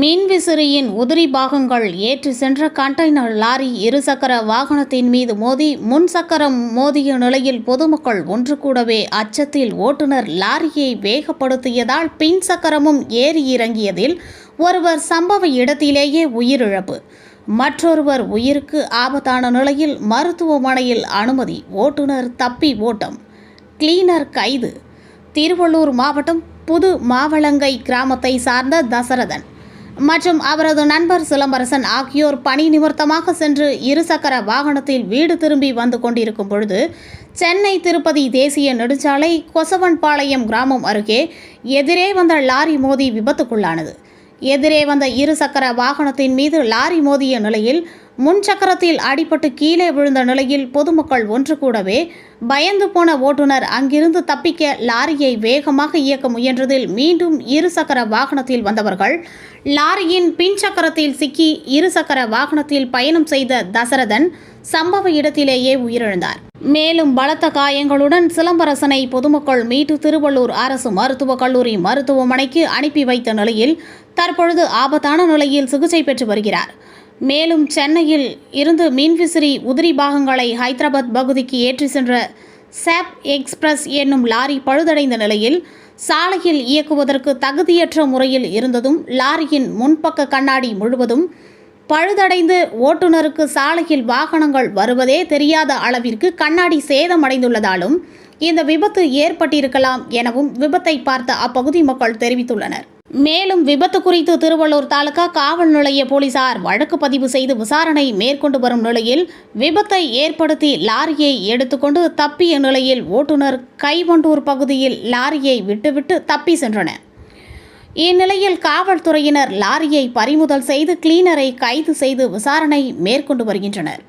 மின்விசிறியின் உதிரி பாகங்கள் ஏற்றி சென்ற கண்டெய்னர் லாரி இருசக்கர வாகனத்தின் மீது மோதி முன் சக்கரம் மோதிய நிலையில் பொதுமக்கள் ஒன்று கூடவே அச்சத்தில் ஓட்டுநர் லாரியை வேகப்படுத்தியதால் பின் சக்கரமும் ஏறி இறங்கியதில் ஒருவர் சம்பவ இடத்திலேயே உயிரிழப்பு. மற்றொருவர் உயிருக்கு ஆபத்தான நிலையில் மருத்துவமனையில் அனுமதி ஓட்டுநர் தப்பி ஓட்டம். கிளீனர் கைது. திருவள்ளூர் மாவட்டம் புது மாவளங்கை கிராமத்தை சார்ந்த தசரதன். மற்றும் அவரது நண்பர் சிலம்பரசன் ஆகியோர் பணி நிமித்தமாக சென்று இருசக்கர வாகனத்தில் வீடு திரும்பி வந்து கொண்டிருக்கும் பொழுது சென்னை திருப்பதி தேசிய நெடுஞ்சாலை கொசவன்பாளையம் கிராமம் அருகே எதிரே வந்த லாரி மோதி விபத்துக்குள்ளானது. எதிரே வந்த இருசக்கர வாகனத்தின் மீது லாரி மோதிய நிலையில் முன் சக்கரத்தில் அடிபட்டு கீழே விழுந்த நிலையில் பொதுமக்கள் ஒன்று கூடவே பயந்து போன ஓட்டுநர் அங்கிருந்து தப்பிக்க லாரியை வேகமாக இயக்க முயன்றதில் மீண்டும் இருசக்கர வாகனத்தில் வந்தவர்கள் லாரியின் பின் சக்கரத்தில் சிக்கி இருசக்கர வாகனத்தில் பயணம் செய்த தசரதன் சம்பவ இடத்திலேயே உயிரிழந்தார். மேலும் பலத்த காயங்களுடன் சிலம்பரசனை பொதுமக்கள் மீட்டு திருவள்ளூர் அரசு மருத்துவக் கல்லூரி மருத்துவமனைக்கு அனுப்பி வைத்த நிலையில் தற்பொழுது ஆபத்தான நிலையில் சிகிச்சை பெற்று வருகிறார். மேலும் சென்னையில் இருந்து மீன்விசிறி உதிரி பாகங்களை ஹைதராபாத் பகுதிக்கு ஏற்றி சென்ற சாப் எக்ஸ்பிரஸ் என்னும் லாரி பழுதடைந்த நிலையில் சாலையில் இயக்குவதற்கு தகுதியற்ற முறையில் இருந்ததும் லாரியின் முன்பக்க கண்ணாடி முழுவதும் பழுதடைந்து ஓட்டுநருக்கு சாலையில் வாகனங்கள் வருவதே தெரியாத அளவிற்கு கண்ணாடி சேதமடைந்துள்ளதாலும் இந்த விபத்து ஏற்பட்டிருக்கலாம் எனவும் விபத்தை பார்த்த அப்பகுதி மக்கள் தெரிவித்துள்ளனர். மேலும் விபத்து குறித்து திருவள்ளூர் தாலுகா காவல் நிலைய போலீசார் வழக்கு பதிவு செய்து விசாரணை மேற்கொண்டு வரும் நிலையில் விபத்தை ஏற்படுத்தி லாரியை எடுத்துக்கொண்டு தப்பிய நிலையில் ஓட்டுநர் கைவண்டூர் பகுதியில் லாரியை விட்டுவிட்டு தப்பி சென்றனர். இந்நிலையில் காவல்துறையினர் லாரியை பறிமுதல் செய்து கிளீனரை கைது செய்து விசாரணை மேற்கொண்டு வருகின்றனர்.